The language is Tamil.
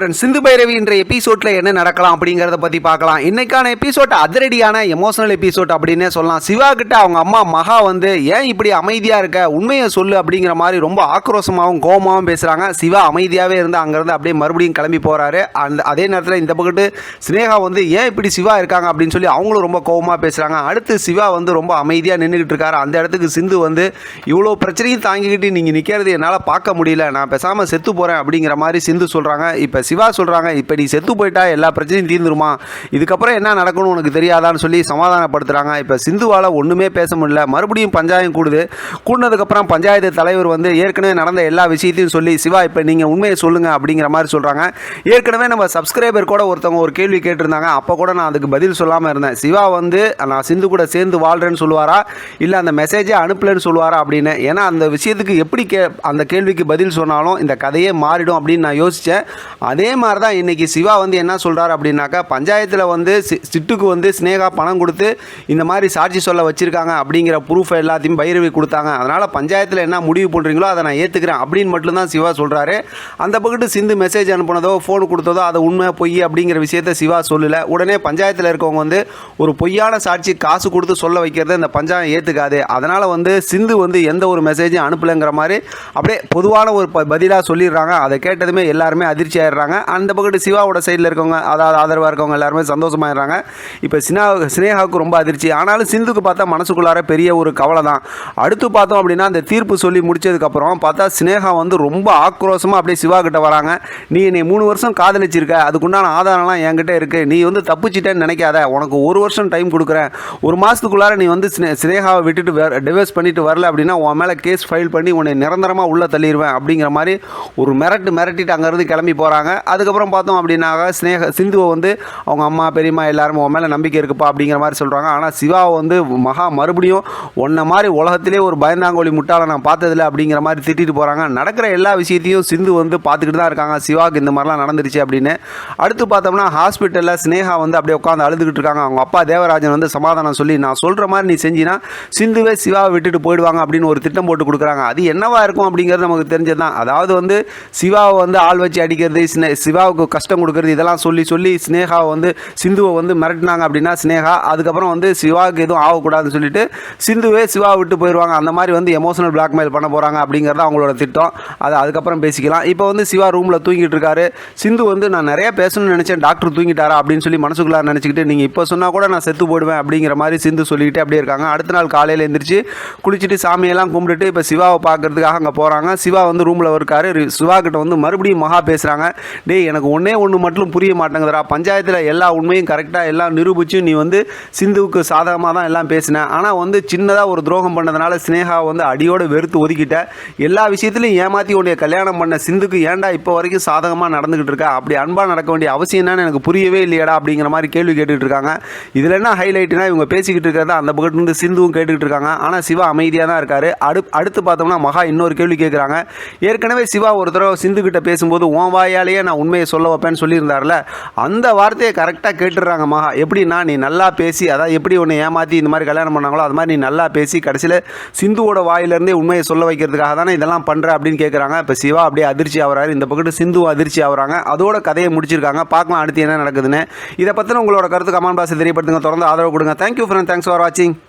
ஃப்ரெண்ட்ஸ் சிந்து பைரவி என்ற எபிசோட்ல என்ன நடக்கலாம் அப்படிங்கிறத பத்தி பார்க்கலாம். இன்னைக்கான எபிசோட் அதிரடியான எமோஷனல் எபிசோட் அப்படின்னே சொல்லலாம். சிவா கிட்ட அவங்க அம்மா மகா வந்து ஏன் இப்படி அமைதியா இருக்க? உண்மையை சொல்லு அப்படிங்கிற மாதிரி ரொம்ப ஆக்ரோஷமாகவும் கோபமாகவும் பேசுறாங்க. சிவா அமைதியாவே இருந்து அங்கிருந்து அப்படியே மறுபடியும் கிளம்பி போறாரு. அந்த அதே நேரத்தில் இந்த பக்கத்து சினேகா வந்து ஏன் இப்படி சிவா இருக்காங்க? அப்படின்னு சொல்லி அவங்களும் ரொம்ப கோபமாக பேசுறாங்க. அடுத்து சிவா வந்து ரொம்ப அமைதியா நின்றுக்கிட்டு இருக்காரு. அந்த இடத்துக்கு சிந்து வந்து இவ்வளோ பிரச்சனையும் தாங்கிக்கிட்டு நீங்க நிக்கிறது என்னால் பார்க்க முடியல. நான் பேசாம செத்து போறேன் அப்படிங்கிற மாதிரி சிந்து சொல்றாங்க. இப்போ சிவா சொல்கிறாங்க இப்போ நீ செத்து போயிட்டா எல்லா பிரச்சனையும் தீர்ந்துருமா? இதுக்கப்புறம் என்ன நடக்கணும் உனக்கு தெரியாதான்னு சொல்லி சமாதானப்படுத்துகிறாங்க இப்போ சிந்துவால் ஒன்றுமே பேச முடியல. மறுபடியும் பஞ்சாயம் கூடுது. கூடினதுக்கப்புறம் பஞ்சாயத்து தலைவர் வந்து ஏற்கனவே நடந்த எல்லா விஷயத்தையும் சொல்லி சிவா இப்போ நீங்கள் உண்மையை சொல்லுங்கள் அப்படிங்கிற மாதிரி சொல்கிறாங்க ஏற்கனவே நம்ம சப்ஸ்கிரைபர் கூட ஒருத்தவங்க ஒரு கேள்வி கேட்டிருந்தாங்க. அப்போ கூட நான் அதுக்கு பதில் சொல்லாமல் இருந்தேன். சிவா வந்து நான் சிந்து கூட சேர்ந்து வாழ்கிறேன்னு சொல்லுவாரா? இல்லை அந்த மெசேஜே அனுப்பலன்னு சொல்லுவாரா அப்படின்னு? ஏன்னா அந்த விஷயத்துக்கு எப்படி கே அந்த கேள்விக்கு பதில் சொன்னாலும் இந்த கதையே மாறிடும் அப்படின்னு நான் யோசித்தேன் அதே அதே மாதிரி தான் இன்றைக்கி சிவா வந்து என்ன சொல்கிறார் அப்படின்னாக்கா பஞ்சாயத்தில் வந்து சி- சிட்டுக்கு வந்து ஸ்னேகா பணம் கொடுத்து இந்த மாதிரி சாட்சி சொல்ல வச்சுருக்காங்க அப்படிங்கிற ப்ரூஃப் எல்லாத்தையும் பைரவி கொடுத்தாங்க. அதனால் பஞ்சாயத்தில் என்ன முடிவு பண்ணுறீங்களோ அதை நான் ஏற்றுக்கிறேன் அப்படின்னு மட்டும்தான் சிவா சொல்கிறாரு அந்த பக்கத்து சிந்து மெசேஜ் அனுப்புனதோ ஃபோன் கொடுத்ததோ அதை உண்மை பொய் அப்படிங்கிற விஷயத்த சிவா சொல்லலை. உடனே பஞ்சாயத்தில் இருக்கவங்க வந்து ஒரு பொய்யான சாட்சி காசு கொடுத்து சொல்ல வைக்கிறத இந்த பஞ்சாயம் ஏற்றுக்காது அதனால் வந்து சிந்து வந்து எந்த ஒரு மெசேஜும் அனுப்பலைங்கிற மாதிரி அப்படியே பொதுவான ஒரு ப பதிலாக சொல்லிடுறாங்க. அதை கேட்டதுமே எல்லாருமே அதிர்ச்சி ஆயிடுறாங்க. அந்த பக்கத்து சிவாவோட சைடில் இருக்கவங்க அதாவது ஆதரவாக இருக்கவங்க எல்லாருமே சந்தோஷமாயிடுறாங்க. இப்போ சினா சினேகாவுக்கு ரொம்ப அதிர்ச்சி. ஆனாலும் சிந்துக்கு பார்த்தா மனசுக்குள்ளார பெரிய ஒரு கவலை தான். அடுத்து பார்த்தோம் அப்படின்னா அந்த தீர்ப்பு சொல்லி முடிச்சதுக்கப்புறம் பார்த்தா சினேகா வந்து ரொம்ப ஆக்ரோஷமாக அப்படியே சிவா கிட்ட வராங்க. நீ என்னை மூணு வருஷம் காதலிச்சிருக்க. அதுக்குண்டான ஆதாரம்லாம் என்கிட்ட இருக்குது நீ வந்து தப்பிச்சிட்டேன்னு நினைக்காத. உனக்கு ஒரு வருஷம் டைம் கொடுக்குறேன். ஒரு மாதத்துக்குள்ளார நீ வந்து ஸ்னேகாவை விட்டுட்டு டிவைஸ் பண்ணிட்டு வரல அப்படின்னா உன் மேலே கேஸ் ஃபைல் பண்ணி உன்னை நிரந்தரமாக உள்ளே தள்ளிடுவேன் அப்படிங்கிற மாதிரி ஒரு மிரட்டு மிரட்டிட்டு அங்கேருந்து கிளம்பி போகிறாங்க அதுக்கப்புறம் பார்த்தோம் அப்படின்னாக்கா ஸ்னேக சிந்துவை வந்து அவங்க அம்மா பெரியம்மா எல்லாரும் உன் மேலே நம்பிக்கை இருக்குப்பா அப்படிங்கிற மாதிரி சொல்கிறாங்க ஆனால் சிவாவை வந்து மகா மறுபடியும் ஒன்றை மாதிரி உலகத்திலே ஒரு பயந்தாங்கோலி முட்டாளை நான் பார்த்ததில்ல அப்படிங்கிற மாதிரி திட்டிட்டு போகிறாங்க நடக்கிற எல்லா விஷயத்தையும் சிந்து வந்து பார்த்துக்கிட்டு தான் இருக்காங்க. சிவாவுக்கு இந்த மாதிரிலாம் நடந்துருச்சு அப்படின்னு. அடுத்து பார்த்தோம்னா ஹாஸ்பிட்டலில் ஸ்னேகா வந்து அப்படியே உட்காந்து அழுதுகிட்டு இருக்காங்க. அவங்க அப்பா தேவராஜன் வந்து சமாதானம் சொல்லி நான் சொல்கிற மாதிரி நீ செஞ்சினா சிந்துவே சிவாவை விட்டுட்டு போயிடுவாங்க அப்படின்னு ஒரு திட்டம் போட்டு கொடுக்குறாங்க. அது என்னவா இருக்கும் அப்படிங்கிறது நமக்கு தெரிஞ்சது தான் அதாவது வந்து சிவாவை வந்து ஆள் வச்சு அடிக்கிறது சிவாவுக்கு கஷ்டம் கொடுக்கறது இதெல்லாம் சொல்லி சொல்லி ஸ்னேகாவை வந்து சிந்துவை வந்து மிரட்டினாங்க அப்படின்னா ஸ்னேகா அதுக்கப்புறம் வந்து சிவாவுக்கு எதுவும் ஆகக்கூடாதுன்னு சொல்லிட்டு சிந்துவே சிவா விட்டு போயிடுவாங்க அந்த மாதிரி வந்து எமோஷனல் பிளாக்மெயில் பண்ண போகிறாங்க அப்படிங்கிறது அவங்களோட திட்டம். அது அதுக்கப்புறம் பேசிக்கலாம். இப்போ வந்து சிவா ரூமில் தூங்கிட்டு இருக்காரு. சிந்து வந்து நான் நிறைய பேசணும்னு நினச்சேன். டாக்டர் தூங்கிட்டாரா அப்படின்னு சொல்லி மனசுக்குள்ளார நினச்சிக்கிட்டு நீங்கள் இப்போ சொன்னால் கூட நான் செத்து போயிடுவேன் அப்படிங்கிற மாதிரி சிந்து சொல்லிக்கிட்டு அப்படியே இருக்காங்க. அடுத்த நாள் காலையில் எழுந்திரிச்சு குளிச்சுட்டு சாமியெல்லாம் கும்பிட்டுட்டு இப்போ சிவாவை பார்க்குறதுக்காக அங்கே போகிறாங்க சிவா வந்து ரூமில் இருக்காரு. சிவா கிட்ட வந்து மறுபடியும் மகா பேசுகிறாங்க டேய் எனக்கு ஒன்றே ஒன்று மட்டும் புரிய மாட்டேங்குதுடா. பஞ்சாயத்தில் எல்லா உண்மையும் கரெக்டாக எல்லாம் நிரூபித்து நீ வந்து சிந்துவுக்கு சாதகமாக தான் எல்லாம் பேசின. ஆனால் வந்து சின்னதாக ஒரு துரோகம் பண்ணதுனால ஸ்னேகா வந்து அடியோடு வெறுத்து ஒதுக்கிட்ட. எல்லா விஷயத்துலையும் ஏமாற்றி உன்னைய கல்யாணம் பண்ண சிந்துக்கு ஏன்டா இப்போ வரைக்கும் சாதகமாக நடந்துக்கிட்டு இருக்கா? அப்படி அன்பாக நடக்க வேண்டிய அவசியம் என்னன்னு எனக்கு புரியவே இல்லையடா அப்படிங்கிற மாதிரி கேள்வி கேட்டுக்கிட்டு இருக்காங்க. இதில் என்ன ஹைலைட்னா இவங்க பேசிக்கிட்டு இருக்கிறத அந்த பக்கத்துலேருந்து சிந்துவும் கேட்டுக்கிட்டு இருக்காங்க. ஆனால் சிவா அமைதியாக தான் இருக்கார். அடு அடுத்து பார்த்தோம்னா மகா இன்னொரு கேள்வி கேட்குறாங்க ஏற்கனவே சிவா ஒரு தடவை சிந்து கிட்ட பேசும்போது ஓன் வாயாலேயே நான் உண்மையை சொல்ல வைப்பேன்னு சொல்லியிருந்தார்ல அந்த வார்த்தையை கரெக்டாக கேட்டுடுறாங்க மகா. எப்படின்னா நீ நல்லா பேசி அதாவது எப்படி உன்னை ஏமாற்றி இந்த மாதிரி கல்யாணம் பண்ணாங்களோ அது மாதிரி நீ நல்லா பேசி கடைசியில் சிந்துவோட வாயிலேருந்தே உண்மையை சொல்ல வைக்கிறதுக்காக தானே இதெல்லாம் பண்ணுற அப்படின்னு கேட்குறாங்க இப்போ சிவா அப்படியே அதிர்ச்சி ஆகிறாரு. இந்த பக்கத்து சிந்து அதிர்ச்சி ஆகுறாங்க. அதோட கதையை முடிச்சிருக்காங்க. பார்க்கலாம் அடுத்து என்ன நடக்குதுன்னு. இதை பற்றின உங்களோட கருத்து கமெண்ட் பாக்ஸில் தெரியப்படுத்துங்க. தொடர்ந்து ஆதரவு கொடுங்க. தேங்க்யூ ஃப்ரெண்ட் தேங்க்ஸ் ஃபார் வாட்சிங்